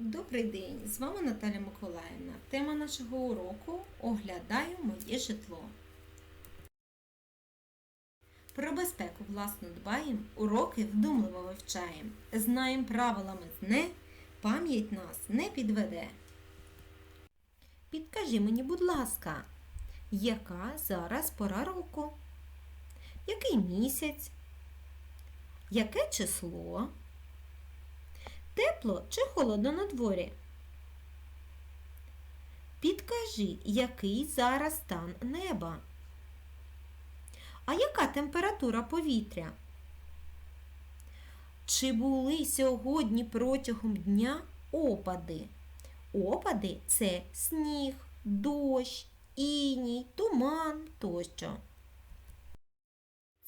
Добрий день! З вами Наталя Миколаївна. Тема нашого уроку Оглядаю моє житло. Про безпеку власну дбаєм, уроки вдумливо вивчаєм. Знаєм правилами зне, пам'ять нас не підведе. Підкажи мені, будь ласка, яка зараз пора року? Який місяць? Яке число? Тепло чи холодно на дворі? Підкажи, який зараз стан неба? А яка температура повітря? Чи були сьогодні протягом дня опади? Опади це сніг, дощ, іній, туман тощо.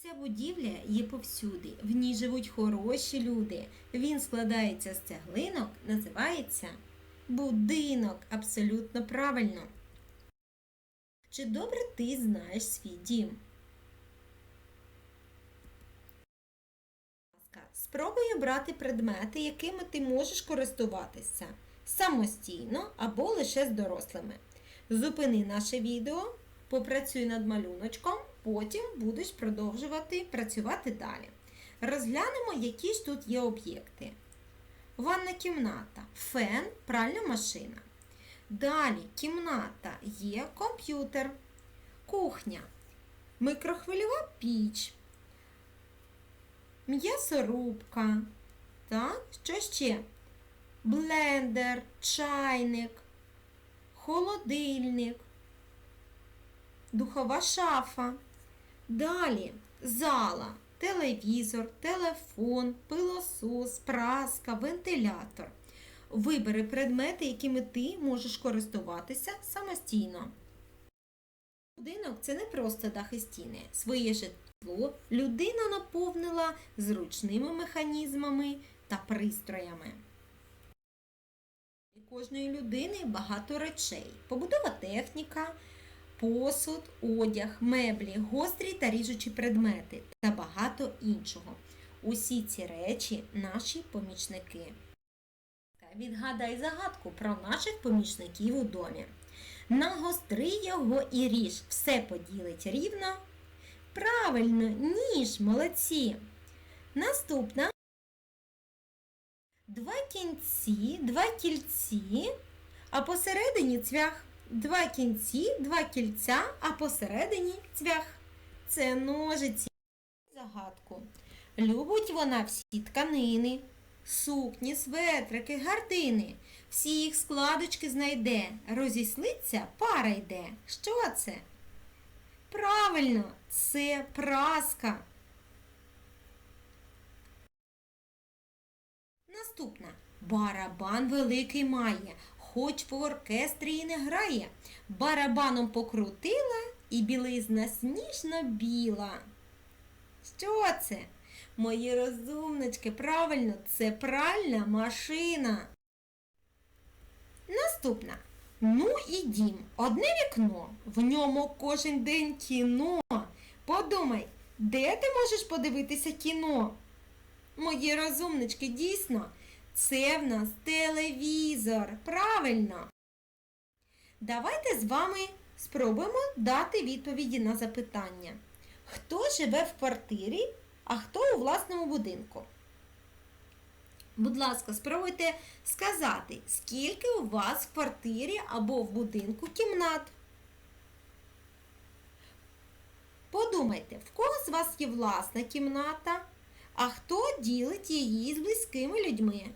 Ця будівля є повсюди. В ній живуть хороші люди. Він складається з цеглинок, називається будинок. Абсолютно правильно. Чи добре ти знаєш свій дім? Спробуй обрати предмети, якими ти можеш користуватися самостійно або лише з дорослими. Зупини наше відео, попрацюй над малюночком, потім будеш продовжувати працювати далі. Розглянемо, які ж тут є об'єкти. Ванна кімната, фен, пральна машина. Далі кімната є комп'ютер, кухня, микрохвильова піч, м'ясорубка. Так, що ще? Блендер, чайник, холодильник, духова шафа. Далі зала, телевізор, телефон, пилосос, праска, вентилятор. Вибери предмети, якими ти можеш користуватися самостійно. Будинок це не просто дах і стіни. Своє житло людина наповнила зручними механізмами та пристроями. У кожної людини багато речей. Побудова техніка, посуд, одяг, меблі, гострі та ріжучі предмети та багато іншого. Усі ці речі наші помічники. Відгадай загадку про наших помічників у домі. Нагостри його і ріж, все поділить рівно. Правильно, ніж, молодці. Наступна. Два кінці, два кільці, а посередині цвях. Два кінці, два кільця, а посередині цвях. Це ножиці. Загадку. Любить вона всі тканини, сукні, светрики, гардини. Всі їх складочки знайде, розіслиться, пара йде. Що це? Правильно, це праска. Наступна. Барабан великий має, хоч по оркестрі і не грає. Барабаном покрутила і білизна сніжно біла. Що це? Мої розумнички, правильно, це пральна машина. Наступна. Ну і дім. Одне вікно. В ньому кожен день кіно. Подумай, де ти можеш подивитися кіно? Мої розумнички, дійсно, це в нас телевізор. Правильно. Давайте з вами спробуємо дати відповіді на запитання. Хто живе в квартирі, а хто у власному будинку? Будь ласка, спробуйте сказати, скільки у вас в квартирі або в будинку кімнат. Подумайте, в кого з вас є власна кімната, а хто ділить її з близькими людьми?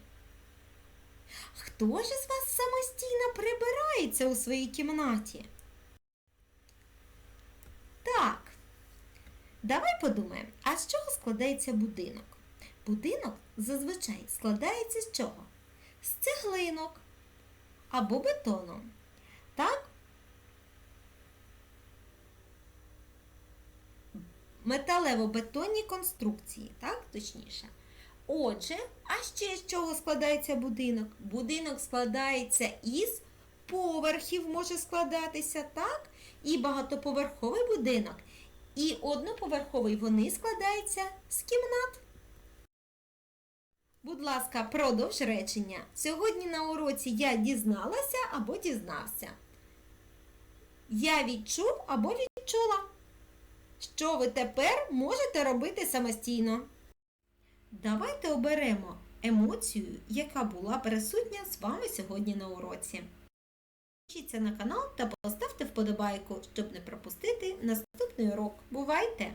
Хто ж із вас самостійно прибирається у своїй кімнаті? Так. Давай подумаємо, а з чого складається будинок? Будинок зазвичай складається з чого? З цеглинок або бетону. Так? Металево-бетонні конструкції, так, точніше. Отже, а ще з чого складається будинок? Будинок складається із поверхів, може складатися, так? І багатоповерховий будинок. І одноповерховий вони складаються з кімнат. Будь ласка, продовж речення. Сьогодні на уроці я дізналася або дізнався. Я відчув або відчула. Що ви тепер можете робити самостійно? Давайте оберемо емоцію, яка була присутня з вами сьогодні на уроці. Підпишіться на канал та поставте вподобайку, щоб не пропустити наступний урок. Бувайте!